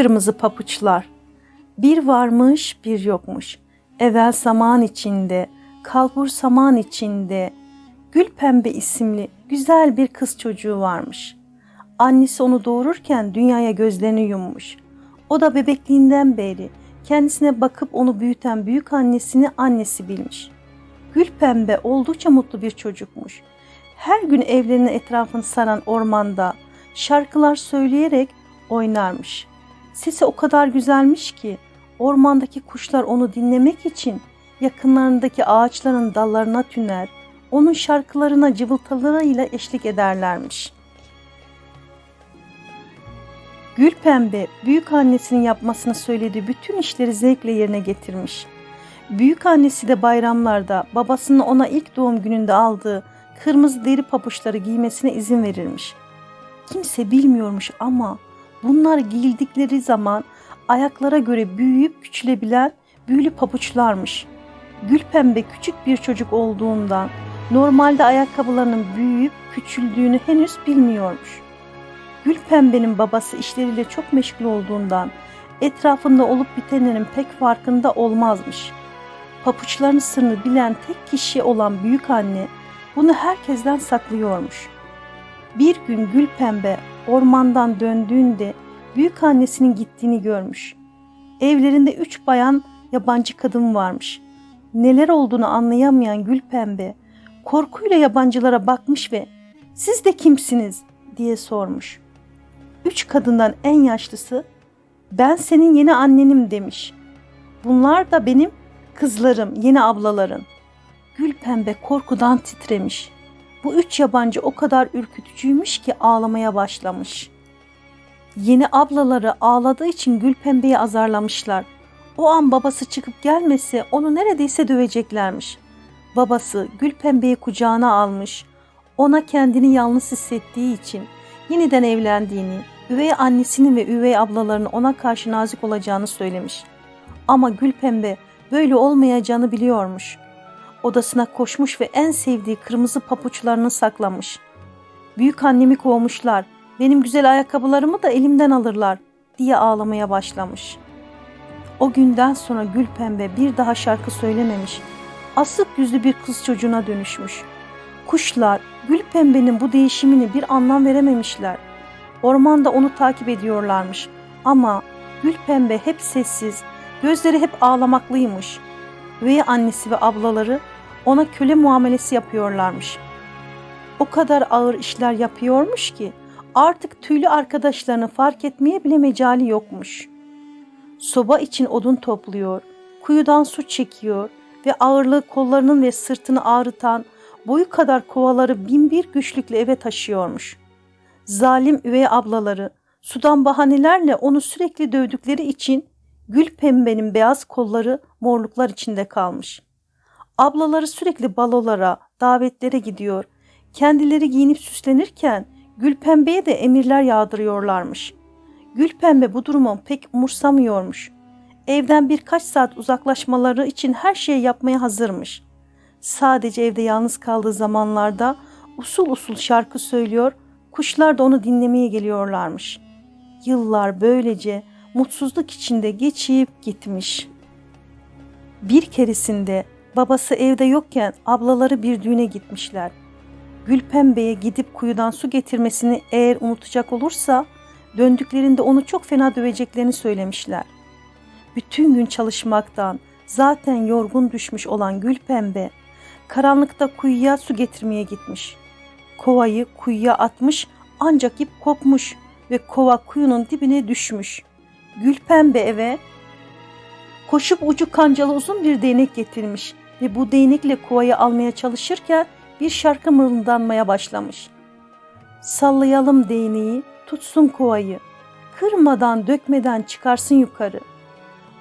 Kırmızı papuçlar. Bir varmış bir yokmuş. Evvel zaman içinde, kalbur saman içinde. Gül Pembe isimli güzel bir kız çocuğu varmış. Annesi onu doğururken dünyaya gözlerini yummuş. O da bebekliğinden beri kendisine bakıp onu büyüten büyük annesini annesi bilmiş. Gül Pembe oldukça mutlu bir çocukmuş. Her gün evlerinin etrafını saran ormanda şarkılar söyleyerek oynarmış. Sesi o kadar güzelmiş ki ormandaki kuşlar onu dinlemek için yakınlarındaki ağaçların dallarına tüner, onun şarkılarına cıvıltılarıyla eşlik ederlermiş. Gül Pembe büyük annesinin yapmasını söylediği bütün işleri zevkle yerine getirmiş. Büyük annesi de bayramlarda babasının ona ilk doğum gününde aldığı kırmızı deri pabuçları giymesine izin verirmiş. Kimse bilmiyormuş ama bunlar giyildikleri zaman ayaklara göre büyüyüp küçülebilen büyülü pabuçlarmış. Gülpembe küçük bir çocuk olduğundan normalde ayakkabılarının büyüyüp küçüldüğünü henüz bilmiyormuş. Gülpembe'nin babası işleriyle çok meşgul olduğundan etrafında olup bitenlerin pek farkında olmazmış. Papuçların sırrını bilen tek kişi olan büyük anne bunu herkesten saklıyormuş. Bir gün Gülpembe ormandan döndüğünde büyük annesinin gittiğini görmüş. Evlerinde üç bayan yabancı kadın varmış. Neler olduğunu anlayamayan Gülpembe korkuyla yabancılara bakmış ve siz de kimsiniz diye sormuş. Üç kadından en yaşlısı ben senin yeni annenim demiş. Bunlar da benim kızlarım, yeni ablaların. Gülpembe korkudan titremiş. Bu üç yabancı o kadar ürkütücüymüş ki ağlamaya başlamış. Yeni ablaları ağladığı için Gülpembe'yi azarlamışlar. O an babası çıkıp gelmesi onu neredeyse döveceklermiş. Babası Gülpembe'yi kucağına almış. Ona kendini yalnız hissettiği için yeniden evlendiğini, üvey annesinin ve üvey ablalarının ona karşı nazik olacağını söylemiş. Ama Gülpembe böyle olmayacağını biliyormuş. Odasına koşmuş ve en sevdiği kırmızı papuçlarını saklamış. Büyük annemi kovmuşlar, benim güzel ayakkabılarımı da elimden alırlar diye ağlamaya başlamış. O günden sonra Gülpembe bir daha şarkı söylememiş. Asık yüzlü bir kız çocuğuna dönüşmüş. Kuşlar Gülpembe'nin bu değişimini bir anlam verememişler. Ormanda onu takip ediyorlarmış. Ama Gülpembe hep sessiz, gözleri hep ağlamaklıymış. Ve annesi ve ablaları ona köle muamelesi yapıyorlarmış. O kadar ağır işler yapıyormuş ki artık tüylü arkadaşlarını fark etmeye bile mecali yokmuş. Soba için odun topluyor, kuyudan su çekiyor ve ağırlığı kollarının ve sırtını ağrıtan boyu kadar kovaları bin bir güçlükle eve taşıyormuş. Zalim üvey ablaları sudan bahanelerle onu sürekli dövdükleri için gül pembenin beyaz kolları morluklar içinde kalmış. Ablaları sürekli balolara, davetlere gidiyor. Kendileri giyinip süslenirken Gülpembe'ye de emirler yağdırıyorlarmış. Gülpembe bu durumu pek umursamıyormuş. Evden birkaç saat uzaklaşmaları için her şeyi yapmaya hazırmış. Sadece evde yalnız kaldığı zamanlarda usul usul şarkı söylüyor, kuşlar da onu dinlemeye geliyorlarmış. Yıllar böylece mutsuzluk içinde geçip gitmiş. Bir keresinde babası evde yokken ablaları bir düğüne gitmişler. Gülpembe'ye gidip kuyudan su getirmesini eğer unutacak olursa döndüklerinde onu çok fena döveceklerini söylemişler. Bütün gün çalışmaktan zaten yorgun düşmüş olan Gülpembe karanlıkta kuyuya su getirmeye gitmiş. Kovayı kuyuya atmış ancak ip kopmuş ve kova kuyunun dibine düşmüş. Gülpembe eve koşup ucu kancalı uzun bir değnek getirmiş ve bu değnekle kovayı almaya çalışırken bir şarkı mırıldanmaya başlamış. Sallayalım değneği, tutsun kovayı, kırmadan dökmeden çıkarsın yukarı.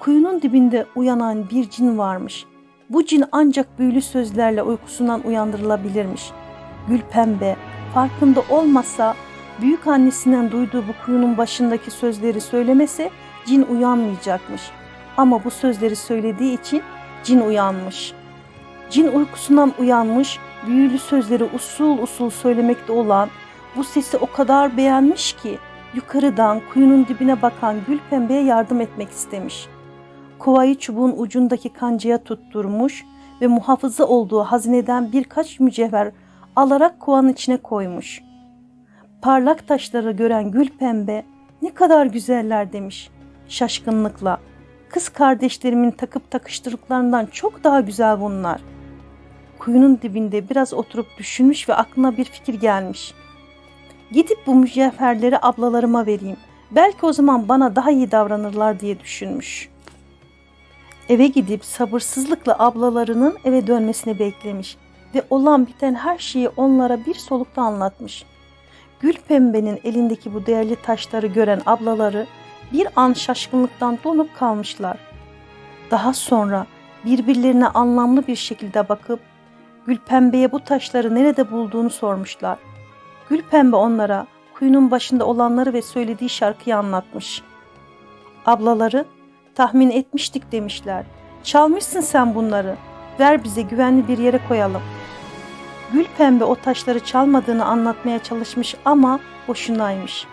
Kuyunun dibinde uyanan bir cin varmış. Bu cin ancak büyülü sözlerle uykusundan uyandırılabilirmiş. Gül pembe, farkında olmasa büyük annesinden duyduğu bu kuyunun başındaki sözleri söylemese cin uyanmayacakmış. Ama bu sözleri söylediği için cin uyanmış. Cin uykusundan uyanmış, büyülü sözleri usul usul söylemekte olan bu sesi o kadar beğenmiş ki yukarıdan kuyunun dibine bakan gül pembeye yardım etmek istemiş. Kovayı çubuğun ucundaki kancaya tutturmuş ve muhafızı olduğu hazineden birkaç mücevher alarak kovanın içine koymuş. Parlak taşları gören gül pembe ne kadar güzeller demiş şaşkınlıkla. Kız kardeşlerimin takıp takıştırdıklarından çok daha güzel bunlar. Kuyunun dibinde biraz oturup düşünmüş ve aklına bir fikir gelmiş. Gidip bu mücevherleri ablalarıma vereyim. Belki o zaman bana daha iyi davranırlar diye düşünmüş. Eve gidip sabırsızlıkla ablalarının eve dönmesini beklemiş ve olan biten her şeyi onlara bir solukta anlatmış. Gül pembenin elindeki bu değerli taşları gören ablaları bir an şaşkınlıktan donup kalmışlar. Daha sonra birbirlerine anlamlı bir şekilde bakıp Gülpembe'ye bu taşları nerede bulduğunu sormuşlar. Gülpembe onlara kuyunun başında olanları ve söylediği şarkıyı anlatmış. Ablaları tahmin etmiştik demişler. Çalmışsın sen bunları. Ver bize güvenli bir yere koyalım. Gülpembe o taşları çalmadığını anlatmaya çalışmış ama boşunaymış.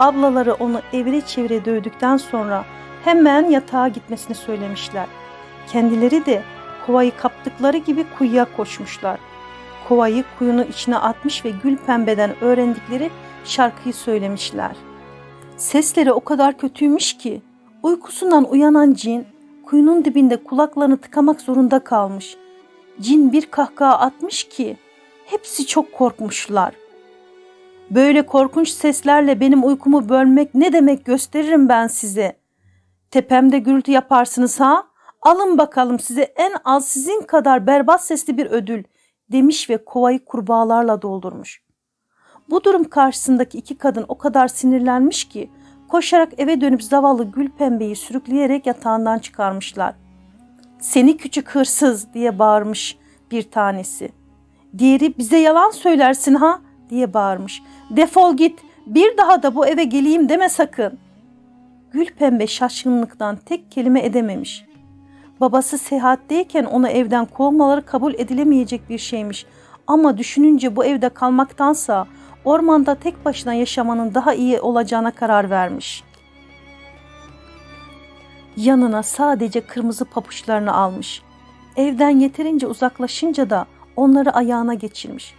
Ablaları onu evire çevire dövdükten sonra hemen yatağa gitmesini söylemişler. Kendileri de kovayı kaptıkları gibi kuyuya koşmuşlar. Kovayı kuyunun içine atmış ve gül pembeden öğrendikleri şarkıyı söylemişler. Sesleri o kadar kötüymüş ki uykusundan uyanan cin kuyunun dibinde kulaklarını tıkamak zorunda kalmış. Cin bir kahkaha atmış ki hepsi çok korkmuşlar. Böyle korkunç seslerle benim uykumu bölmek ne demek gösteririm ben size. Tepemde gürültü yaparsınız ha? Alın bakalım size en az sizin kadar berbat sesli bir ödül demiş ve kovayı kurbağalarla doldurmuş. Bu durum karşısındaki iki kadın o kadar sinirlenmiş ki koşarak eve dönüp zavallı gül pembeyi sürükleyerek yatağından çıkarmışlar. Seni küçük hırsız diye bağırmış bir tanesi. Diğeri bize yalan söylersin ha diye bağırmış. Defol git bir daha da bu eve geleyim deme sakın. Gül pembe şaşkınlıktan tek kelime edememiş. Babası seyahatteyken onu evden kovmaları kabul edilemeyecek bir şeymiş. Ama düşününce bu evde kalmaktansa ormanda tek başına yaşamanın daha iyi olacağına karar vermiş. Yanına sadece kırmızı papuçlarını almış. Evden yeterince uzaklaşınca da onları ayağına geçirmiş.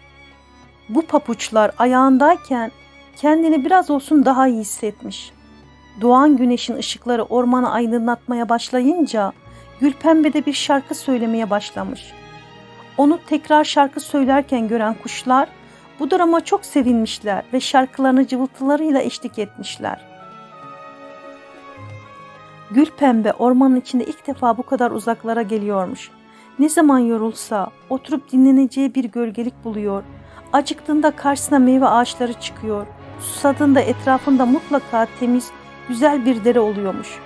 Bu papuçlar ayağındayken kendini biraz olsun daha iyi hissetmiş. Doğan güneşin ışıkları ormanı aydınlatmaya başlayınca Gülpembe de bir şarkı söylemeye başlamış. Onu tekrar şarkı söylerken gören kuşlar bu duruma çok sevinmişler ve şarkılarını cıvıltılarıyla eşlik etmişler. Gülpembe ormanın içinde ilk defa bu kadar uzaklara geliyormuş. Ne zaman yorulsa oturup dinleneceği bir gölgelik buluyor. Acıktığında karşısına meyve ağaçları çıkıyor. Susadığında etrafında mutlaka temiz, güzel bir dere oluyormuş.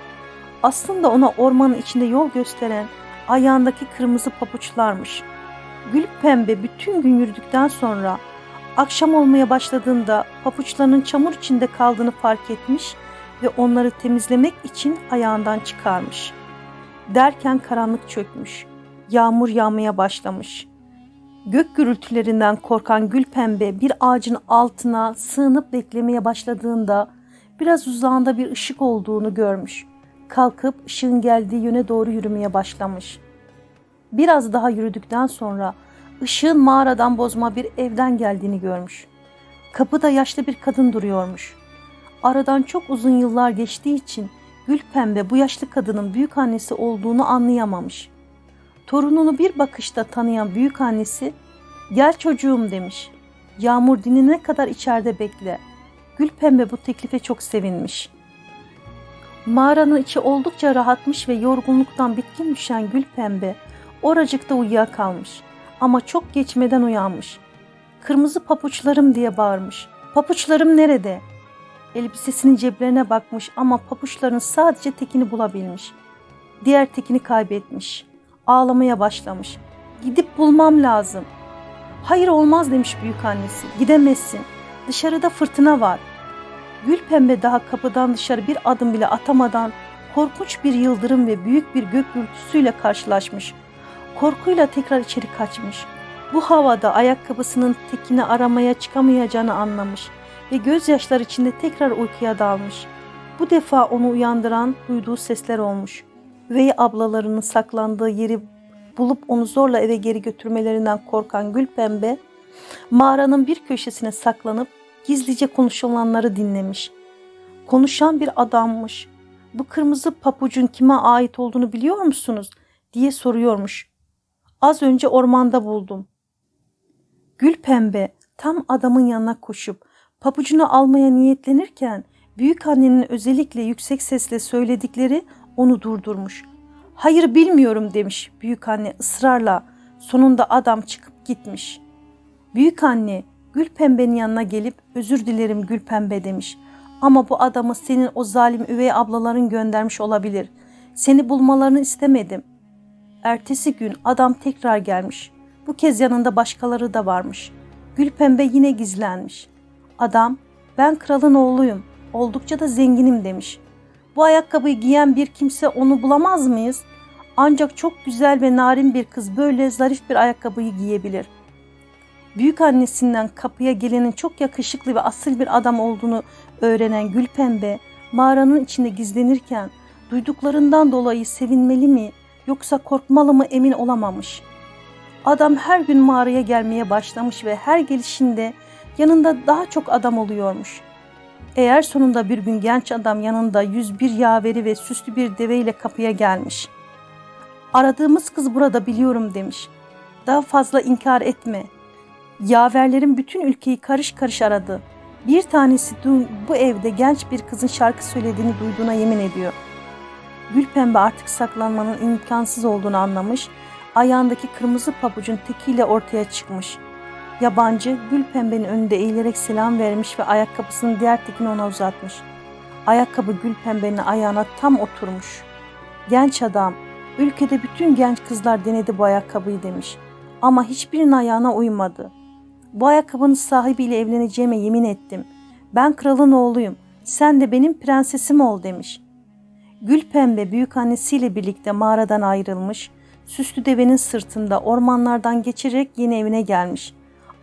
Aslında ona ormanın içinde yol gösteren ayağındaki kırmızı papuçlarmış. Gül pembe bütün gün yürüdükten sonra akşam olmaya başladığında papuçlarının çamur içinde kaldığını fark etmiş ve onları temizlemek için ayağından çıkarmış. Derken karanlık çökmüş. Yağmur yağmaya başlamış. Gök gürültülerinden korkan gül pembe bir ağacın altına sığınıp beklemeye başladığında biraz uzağında bir ışık olduğunu görmüş. Kalkıp ışığın geldiği yöne doğru yürümeye başlamış. Biraz daha yürüdükten sonra ışığın mağaradan bozma bir evden geldiğini görmüş. Kapıda yaşlı bir kadın duruyormuş. Aradan çok uzun yıllar geçtiği için Gül Pembe bu yaşlı kadının büyük annesi olduğunu anlayamamış. Torununu bir bakışta tanıyan büyük annesi, "Gel çocuğum." demiş. Yağmur dinine kadar içeride bekle. Gül Pembe bu teklife çok sevinmiş. Mağaranın içi oldukça rahatmış ve yorgunluktan bitkin düşen Gül Pembe oracıkta uyuyakalmış. Ama çok geçmeden uyanmış. Kırmızı papuçlarım diye bağırmış. Papuçlarım nerede? Elbisesinin ceplerine bakmış ama papuçların sadece tekini bulabilmiş. Diğer tekini kaybetmiş. Ağlamaya başlamış. Gidip bulmam lazım. Hayır olmaz demiş büyük annesi. Gidemezsin. Dışarıda fırtına var. Gül pembe daha kapıdan dışarı bir adım bile atamadan korkunç bir yıldırım ve büyük bir gök gürültüsüyle karşılaşmış. Korkuyla tekrar içeri kaçmış. Bu havada ayakkabısının tekini aramaya çıkamayacağını anlamış ve gözyaşları içinde tekrar uykuya dalmış. Bu defa onu uyandıran duyduğu sesler olmuş. Üvey ablalarının saklandığı yeri bulup onu zorla eve geri götürmelerinden korkan Gülpembe, mağaranın bir köşesine saklanıp gizlice konuşulanları dinlemiş. Konuşan bir adammış. Bu kırmızı papucun kime ait olduğunu biliyor musunuz? diye soruyormuş. Az önce ormanda buldum. Gülpembe tam adamın yanına koşup papucunu almaya niyetlenirken büyük annenin özellikle yüksek sesle söyledikleri onu durdurmuş. Hayır bilmiyorum demiş büyük anne ısrarla. Sonunda adam çıkıp gitmiş. Büyük anne Gülpembe'nin yanına gelip özür dilerim Gülpembe demiş. Ama bu adamı senin o zalim üvey ablaların göndermiş olabilir. Seni bulmalarını istemedim. Ertesi gün adam tekrar gelmiş. Bu kez yanında başkaları da varmış. Gülpembe yine gizlenmiş. Adam, ben kralın oğluyum, oldukça da zenginim demiş. Bu ayakkabıyı giyen bir kimse onu bulamaz mıyız? Ancak çok güzel ve narin bir kız böyle zarif bir ayakkabıyı giyebilir. Büyük annesinden kapıya gelenin çok yakışıklı ve asil bir adam olduğunu öğrenen Gülpembe, mağaranın içinde gizlenirken duyduklarından dolayı sevinmeli mi yoksa korkmalı mı emin olamamış. Adam her gün mağaraya gelmeye başlamış ve her gelişinde yanında daha çok adam oluyormuş. Eğer sonunda bir gün genç adam yanında 101 yaveri ve süslü bir deveyle kapıya gelmiş. Aradığımız kız burada biliyorum demiş. Daha fazla inkar etme. Yaverlerin bütün ülkeyi karış karış aradı. Bir tanesi dün bu evde genç bir kızın şarkı söylediğini duyduğuna yemin ediyor. Gülpembe artık saklanmanın imkansız olduğunu anlamış, ayağındaki kırmızı pabucun tekiyle ortaya çıkmış. Yabancı Gülpembe'nin önünde eğilerek selam vermiş ve ayakkabısının diğer tekini ona uzatmış. Ayakkabı Gülpembe'nin ayağına tam oturmuş. Genç adam, ülkede bütün genç kızlar denedi bu ayakkabıyı demiş. Ama hiçbirinin ayağına uymadı. Bu ayakkabının sahibiyle evleneceğime yemin ettim. Ben kralın oğluyum. Sen de benim prensesim ol demiş. Gülpembe büyük annesiyle birlikte mağaradan ayrılmış, süslü devenin sırtında ormanlardan geçerek yeni evine gelmiş.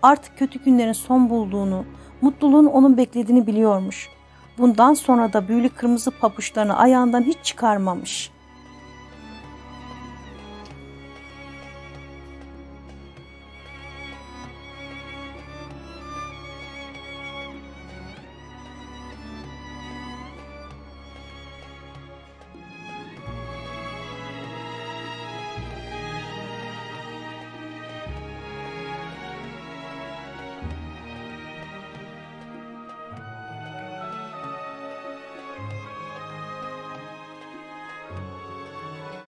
Artık kötü günlerin son bulduğunu, mutluluğun onun beklediğini biliyormuş. Bundan sonra da büyülü kırmızı papuçlarını ayağından hiç çıkarmamış.''